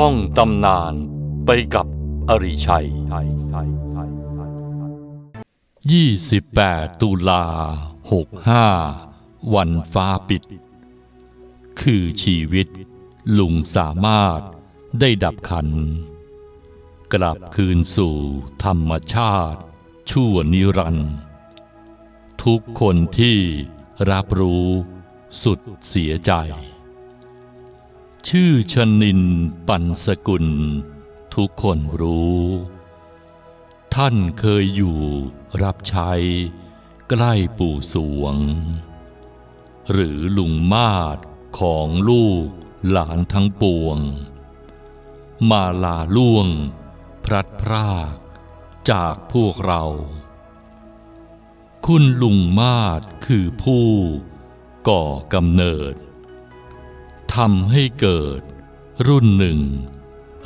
ท่องตำนานไปกับอริชัย 28 ตุลา 65 วันฟ้าปิด คือชีวิตลุงสามารถได้ดับขัน กลับคืนสู่ธรรมชาติ ชั่วนิรันดร์ทุกคนที่รับรู้สุดเสียใจ ชื่อชนินปันสกุล ทุกคนรู้ ท่านเคยอยู่รับใช้ ใกล้ปู่สวง หรือลุงมาดของลูกหลานทั้งปวง มาลาล่วง พลัดพรากจากพวกเรา คุณลุงมาดคือผู้ก่อกำเนิด ทำให้เกิด รุ่นหนึ่ง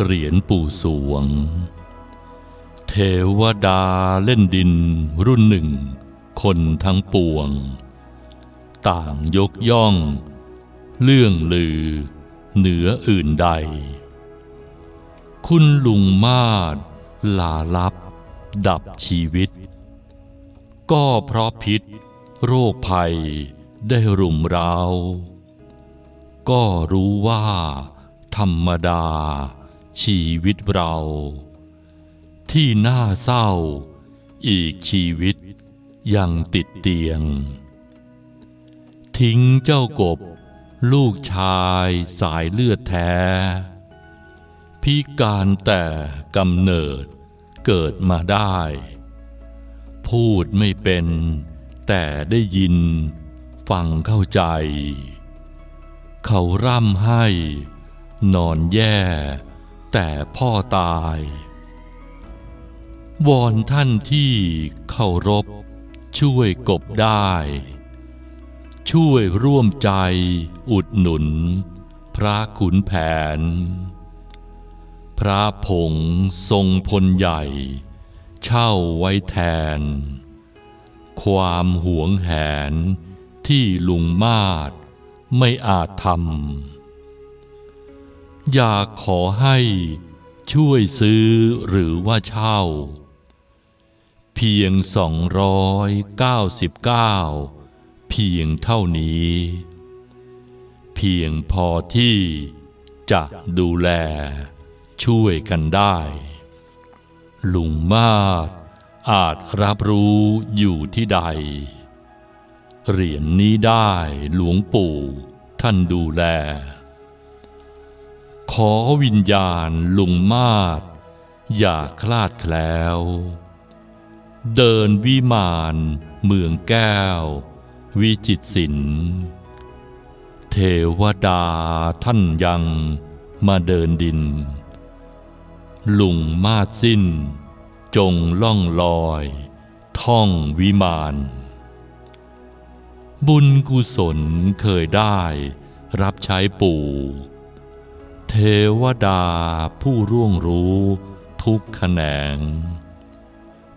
เหรียญปู่สวง เทวดาเล่นดิน รุ่นหนึ่ง คนทั้งปวง ต่างยกย่อง เรื่องลือ เหนืออื่นใด คุณลุงมาดลาลับ ดับชีวิต ก็เพราะพิษ โรคภัยได้รุมเรา ก็รู้ว่า ธรรมดา ชีวิตเรา ที่น่าเศร้า อีกชีวิตยังติดเตียง ทิ้งเจ้ากบ ลูกชายสายเลือดแท้ พิการแต่กำเนิดเกิดมาได้ พูดไม่เป็นแต่ได้ยินฟังเข้าใจ เขาร่ำให้ นอนแย่ แต่พ่อตาย วอนท่านที่เคารพ ช่วยกบได้ ช่วยร่วมใจอุดหนุน พระขุนแผน พระผงทรงพลใหญ่ เช่าไว้แทน ความหวงแหนที่ลุงมาด ไม่อาจทำอยากขอให้ช่วยซื้อหรือว่าเช่า เพียงสองร้อยเก้าสิบเก้าเพียงเท่านี้ เพียงพอที่จะดูแลช่วยกันได้ ลุงมาอาจรับรู้อยู่ที่ใด เหรียญนนี้ได้หลวงปู่ท่านดูแล ขอวิญญาณลุงมาดอย่าคลาดแคล้ว เดินวิมานเมืองแก้ว วิจิตศิลป์เทวดาท่านยังมาเดินดิน ลุงมาดสิ้น จงล่องลอย ท่องวิมาน บุญกุศลเคยได้ รับใช้ปู่ เทวดาผู้ร่วงรู้ทุกแขนง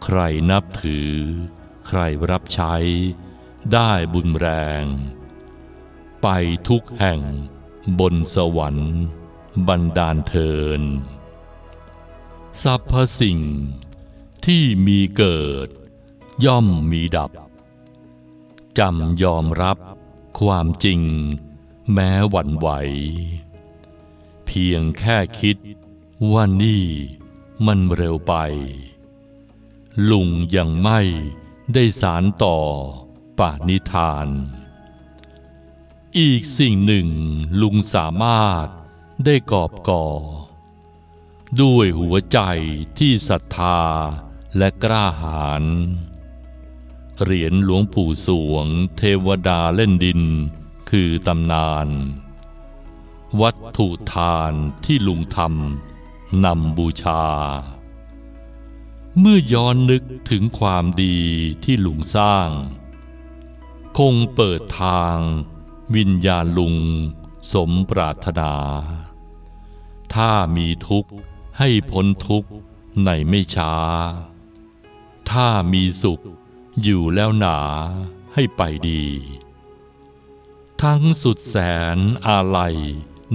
ใครนับถือ ใครรับใช้ ได้บุญแรง ไปทุกแห่งบนสวรรค์บันดาลเทินสรรพสิ่งที่มีเกิดย่อมมีดับ จำยอมรับความจริงแม้หวั่นไหว เพียงแค่คิดว่านี่มันเร็วไป ลุงยังไม่ได้สารต่อปานิทาน อีกสิ่งหนึ่งลุงสามารถได้กอบก่อ ด้วยหัวใจที่ศรัทธาและกล้าหาญ เหรียญหลวงปู่สวง เทวดาเล่นดิน คือตำนาน วัตถุทานที่ลุงทำนำบูชา เมื่อย้อนนึกถึงความดีที่ลุงสร้าง คงเปิดทาง วิญญาณลุงสมปรารถนา ถ้ามีทุกข์ให้พ้นทุกข์ในไม่ช้า ถ้ามีสุข อยู่แล้วหนาให้ไปดี ทั้งสุดแสนอาลัย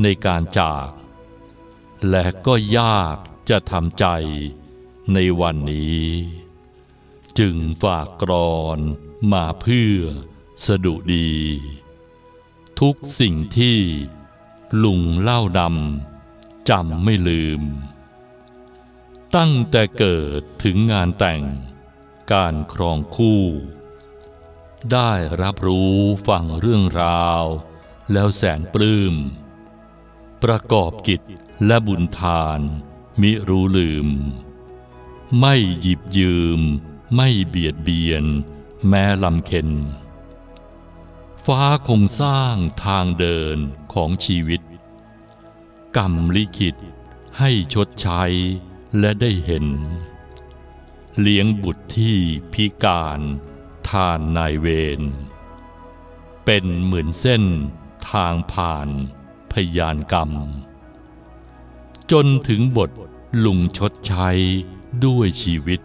ในการจาก และก็ยากจะทำใจในวันนี้ จึงฝากกรอนมาเพื่อสดุดี ทุกสิ่งที่ลุงเล่าดำจำไม่ลืม ตั้งแต่เกิดถึงงานแต่ง การครองคู่ ได้รับรู้ฟังเรื่องราว แล้วแสนปลื้ม ประกอบกิจและบุญทาน มิรู้ลืม ไม่หยิบยืม ไม่เบียดเบียน แม้ลำเค็น ฟ้าคงสร้างทางเดินของชีวิต กรรมลิขิตให้ชดใช้และได้เห็น เลี้ยงบุตรที่พิการทานนายเวร เป็นเหมือนเส้นทางผ่านพยานกรรม จนถึงบทลุงชดใช้ด้วยชีวิต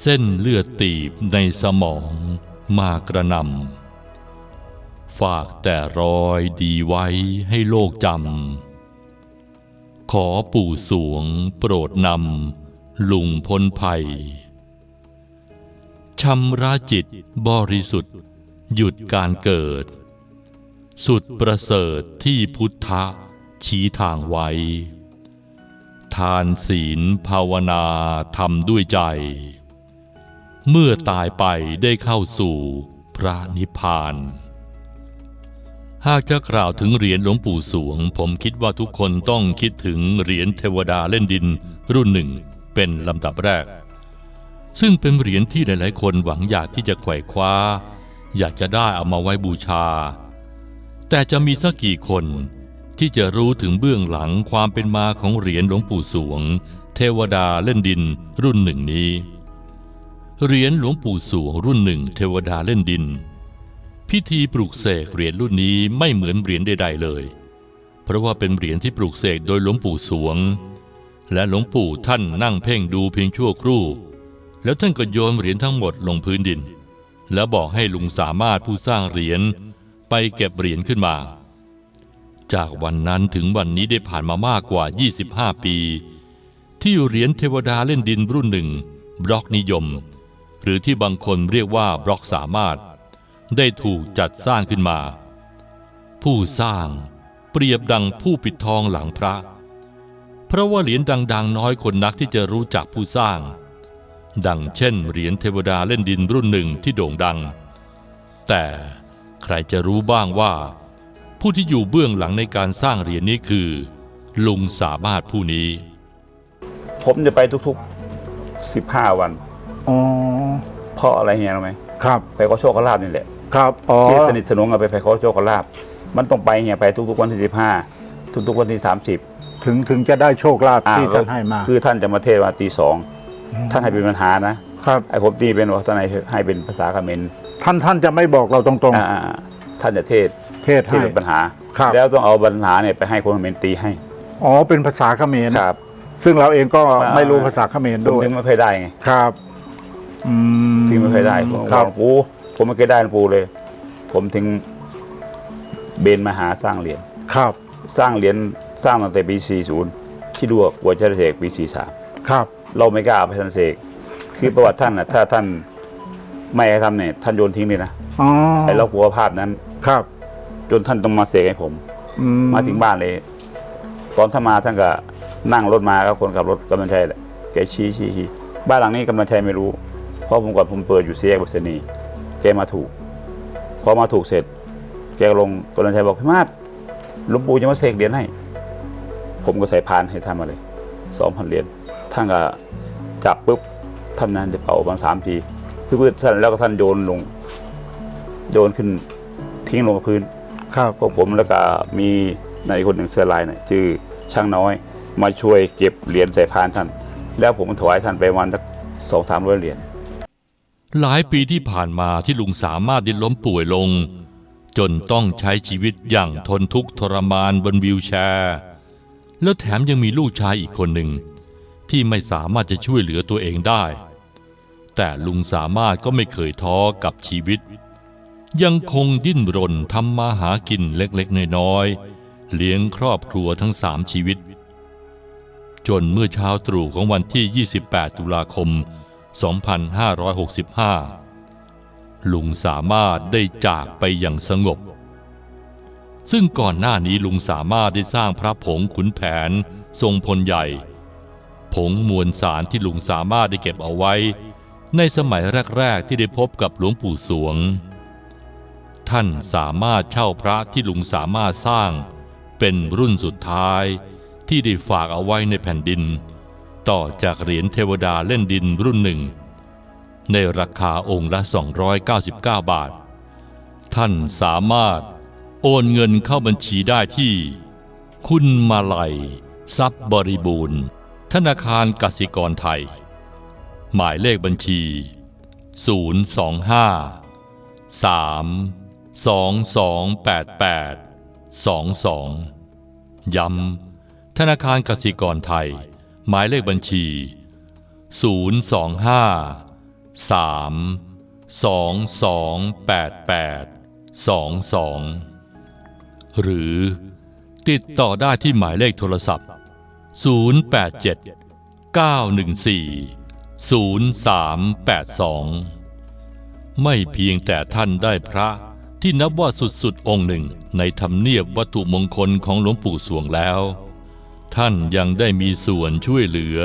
เส้นเลือดตีบในสมองมากระนำฝากแต่รอยดีไว้ให้โลกจำขอปู่สวงโปรดนำ ลุงพ้นภัยชำระจิตบริสุทธิ์ หยุดการเกิด สุดประเสริฐที่พุทธะชี้ทางไว้ ทานศีลภาวนาทำด้วยใจ เมื่อตายไปได้เข้าสู่พระนิพพาน หากจะกล่าวถึงเหรียญหลวงปู่สวง ผมคิดว่าทุกคนต้องคิดถึงเหรียญเทวดาเล่นดินรุ่นหนึ่ง เป็นลำดับแรก ซึ่งเป็นเหรียญที่หลายๆ คนหวังอยากที่จะไขว่คว้า อยากจะได้เอามาไว้บูชา แต่จะมีสักกี่คนที่จะรู้ถึงเบื้องหลังความเป็นมาของเหรียญหลวงปู่สวง เทวดาเล่นดินรุ่นหนึ่งนี้ เหรียญหลวงปู่สวงรุ่นหนึ่งเทวดาเล่นดิน พิธีปลูกเสกเหรียญรุ่นนี้ไม่เหมือนเหรียญใด ๆ เลย เพราะว่าเป็นเหรียญที่ปลูกเสกโดยหลวงปู่สวง และหลวงปู่ท่านนั่งเพ่งดูเพียงชั่วครู่ แล้วท่านก็โยนเหรียญทั้งหมดลงพื้นดิน แล้วบอกให้ลุงสามารถผู้สร้างเหรียญไปเก็บเหรียญขึ้นมา จากวันนั้นถึงวันนี้ได้ผ่านมามากกว่า 25 ปี ที่เหรียญเทวดาเล่นดินรุ่นหนึ่ง บล็อกนิยม หรือที่บางคนเรียกว่าบล็อกสามารถ ได้ถูกจัดสร้างขึ้นมา ผู้สร้างเปรียบดังผู้ปิดทองหลังพระ เพราะว่าเหรียญดังๆ น้อยคนนักที่จะรู้จักผู้สร้าง ดังเช่นเหรียญเทวดาเล่นดินรุ่นหนึ่งที่โด่งดัง แต่ใครจะรู้บ้างว่า ผู้ที่อยู่เบื้องหลังในการสร้างเหรียญนี้คือ ลุงสามารถผู้นี้ ผมจะไปทุกๆ 15 วันอ๋อเพราะอะไรเงี้ยรู้ไหมครับไปขอโชคขอลาบนี่แหละครับอ๋อที่สนิทสนมกันไปไปขอโชคขอลาบมันต้องไปเงี้ยไปทุกๆวันที่ 15 ทุกๆวันที่ 30 ถึงถึงจะได้โชคลาภอ่ที่ท่านให้มา คือท่านจะมาเทศน์ว่าตีสองท่านให้เป็นปัญหานะครับไอ้ผมตีเป็นว่าท่านให้ให้เป็นภาษาเขมรท่านท่านจะไม่บอกเราตรงอ่าๆท่านจะเทศน์ๆเทศเทศให้น์เป็นปัญหาครับแล้วต้องเอาปัญหาเนี่ยไปให้คนเขมรตีให้ อ๋อเป็นภาษาเขมรครับ ซึ่งเราเองก็อ่าไม่รู้ภาษาเขมรผมด้วยถึงไม่เคยได้ไงครับอืมถึงไม่เคยได้ผมครับบอกหลวงปู่ผมไม่เคยได้หลวงปู่เลย ผมถึงเบนมาหาสร้างเหรียญครับ สร้างเหรียญ สร้างตั้งแต่ปี 40 ที่ดูว่ากว่าจะเสกปีครับ43เราไม่กล้าเอาไปทันเสกคือประวัติท่านนะถ้าท่านไม่ให้ทำเนี่ยท่านโยนทิ้งเลยนะอ๋อไอ้เรากลัวภาพนั้น ครับ จนท่านต้องมาเสกให้ผม อืมาถึงบ้านเลย ตอนท่านมาท่านก็นั่งรถมาก็คนขับรถกำลังชัยแหละแกชี้ชี้ชี้บ้านหลังนี้กำลังชัยไม่รู้ เพราะผมก่อนผมเปิดอยู่เสียกบัสนีย์แกมาถูก พอมาถูกเสร็จ แกก็ลงกำลังชัยบอกพี่มาศหลวงปู่จะมาเสกเหรียญให้ ผมก็ใส่พานให้ท่านมาเลยสองพันเหรียญท่านก็จับปุ๊บท่านนั้นจะเป่าประมาณสามทีเพื่อท่านแล้วก็ท่านโยนลง โยนขึ้นทิ้งลงกับพื้น ครับพวกผมแล้วก็มีนายคนหนึ่งเสื้อลายเนี่ยชื่อช่างน้อยมาช่วยเก็บเหรียญใส่พานท่าน แล้วผมถวายท่านไปวันสักสองสามร้อยเหรียญหลายปีที่ผ่านมาที่ลุงสามารถได้ล้มป่วยลง จนต้องใช้ชีวิตอย่างทนทุกข์ทรมานบนวิวแชร์ แล้วแถมยังมีลูกชายอีกคนหนึ่ง ที่ไม่สามารถจะช่วยเหลือตัวเองได้ แต่ลุงสามารถก็ไม่เคยท้อกับชีวิต ยังคงดิ้นรนทำมาหากินเล็กๆน้อยๆเลี้ยงครอบครัวทั้งสามชีวิต จนเมื่อเช้าตรู่ของวันที่ 28 ตุลาคม 2565 ลุงสามารถได้จากไปอย่างสงบ ซึ่งก่อนหน้านี้ลุงสามารถได้สร้างพระผงขุนแผน ทรงพลใหญ่ ผงมวลสารที่ลุงสามารถได้เก็บเอาไว้ ในสมัยแรก ๆ ที่ได้พบกับหลวงปู่สวง ท่านสามารถเช่าพระที่ลุงสามารถสร้าง เป็นรุ่นสุดท้ายที่ได้ฝากเอาไว้ในแผ่นดิน ต่อจากเหรียญเทวดาเล่นดินรุ่นหนึ่ง ในราคาองค์ละ 299 บาท ท่านสามารถ โอนเงินเข้าบัญชีได้ที่ คุณมาลัย ทรัพย์บริบูรณ์ ธนาคารกสิกรไทย หมายเลขบัญชี 025 3 2288 22 ย้ำธนาคารกสิกรไทย หมายเลขบัญชี 025 3 2288 22 หรือติดต่อได้ที่หมายเลขโทรศัพท์ 087 914 0382 ไม่เพียงแต่ท่านได้พระที่นับว่าสุดๆ องค์หนึ่งในธรรมเนียบวัตถุมงคลของหลวงปู่สวงแล้ว ท่านยังได้มีส่วนช่วยเหลือ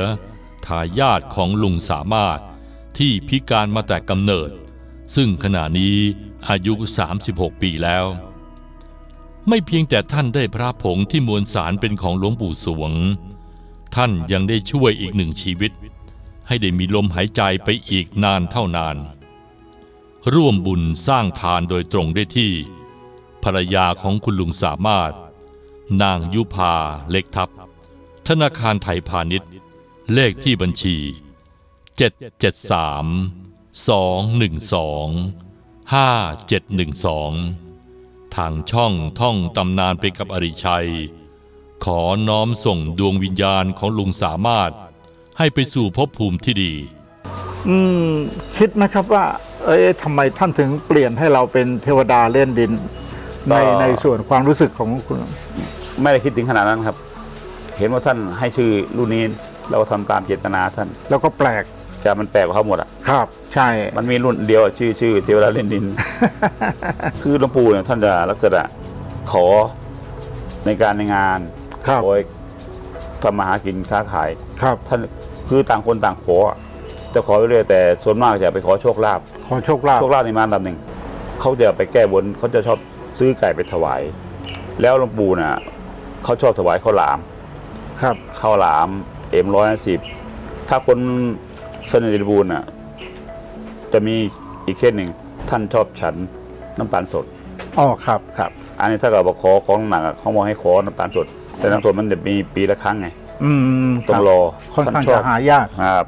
ทายาทของลุงสามารถที่พิการมาแต่กำเนิด ซึ่งขณะนี้อายุ 36 ปีแล้ว ไม่เพียงแต่ท่านได้พระผงที่มวลสารเป็นของหลวงปู่สวง ท่านยังได้ช่วยอีกหนึ่งชีวิต ให้ได้มีลมหายใจไปอีกนานเท่านาน ร่วมบุญสร้างทานโดยตรงได้ที่ ภรรยาของคุณลุงสามารถ นางยุพาเล็กทับ ธนาคารไทยพาณิชย์ เลขที่บัญชี 773 212 5712 ทางช่องท่องตำนานไปกับอริชัย ขอน้อมส่งดวงวิญญาณของลุงสามารถ ให้ไปสู่ภพภูมิที่ดี อืมคิดไหมครับว่า เอ้ยทำไมท่านถึงเปลี่ยนให้เราเป็นเทวดาเล่นดิน ในก็ ในส่วนความรู้สึกของคุณ ไม่ได้คิดถึงขนาดนั้นครับ เห็นว่าท่านให้ชื่อรุ่นนี้เราก็ทำตามเจตนาท่าน แล้วก็แปลก จะมันแปลกกว่าเขาหมดอะครับ ใช่ มันมีรุ่นเดียวอะชื่อชื่อเทวดาเล่นดิน คือหลวงปู่เนี่ยท่านจะลักษณะขอในการในงานครับขอให้ทำมาหากินค้าขาย ครับท่านคือต่างคนต่างขออะจะขอไปเรื่อยแต่ส่วนมากจะไปขอโชคลาภขอโชคลาภโชคลาภในมาอันดับหนึ่งเขาจะไปแก้บนเขาจะชอบซื้อไก่ไปถวาย แล้วหลวงปู่น่ะเขาชอบถวายข้าวหลามครับข้าวหลามเอ็มร้อยสิบถ้าคน สนิทบูรณ์น่ะจะมีอีกเคสหนึ่งท่านชอบฉันน้ำตาลสดอ๋อครับครับ อันนี้ถ้าเกิดบอกขอของหนักอะเขาบอกให้ขอน้ำตาลสด แต่น้ำตาลสดมันจะมีปีละครั้งไง อืมคต้องรับรอค่อนข้างท่ชจะอบหายากครับ